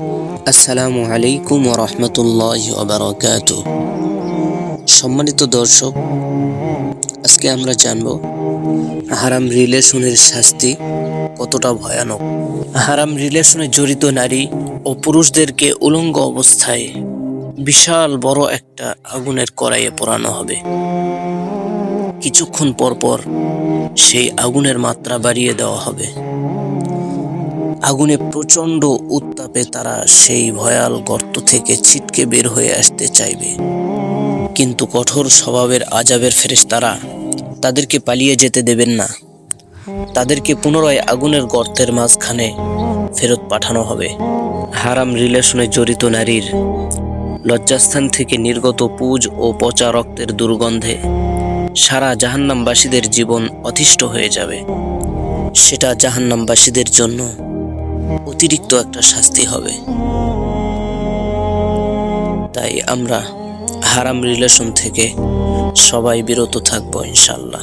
আসসালামু আলাইকুম রহমতুল্লাহ ওবরাকাত সম্মানিত দর্শক, আজকে আমরা জানব হারাম রিলেশনের শাস্তি কতটা ভয়ানক। হারাম রিলেশনে জড়িত নারী ও পুরুষদেরকে উলঙ্গ অবস্থায় বিশাল বড় একটা আগুনের কড়াইয়ে পোড়ানো হবে। কিছুক্ষণ পর পর সেই আগুনের মাত্রা বাড়িয়ে দেওয়া হবে। আগুনে প্রচণ্ড উত্তাপে তারা সেই ভয়াল গর্ত থেকে ছিটকে বের হয়ে আসতে চাইবে। কিন্তু কঠোর স্বভাবের আজাবের ফেরেশতারা তাদেরকে পালিয়ে যেতে দেবেন না। তাদেরকে পুনরায় আগুনের গর্তের মাঝখানে ফেরত পাঠানো হবে। হারাম রিলেশনে জড়িত নারীর লজ্জাস্থান থেকে নির্গত পুজ ও পচা রক্তের দুর্গন্ধে সারা জাহান্নামবাসীদের জীবন অতিষ্ঠ হয়ে যাবে। সেটা জাহান্নামবাসীদের জন্য অতিরিক্ত একটা শাস্তি হবে। তাই আমরা হারাম রিলেশন থেকে সবাই বিরত থাকব ইনশাল্লাহ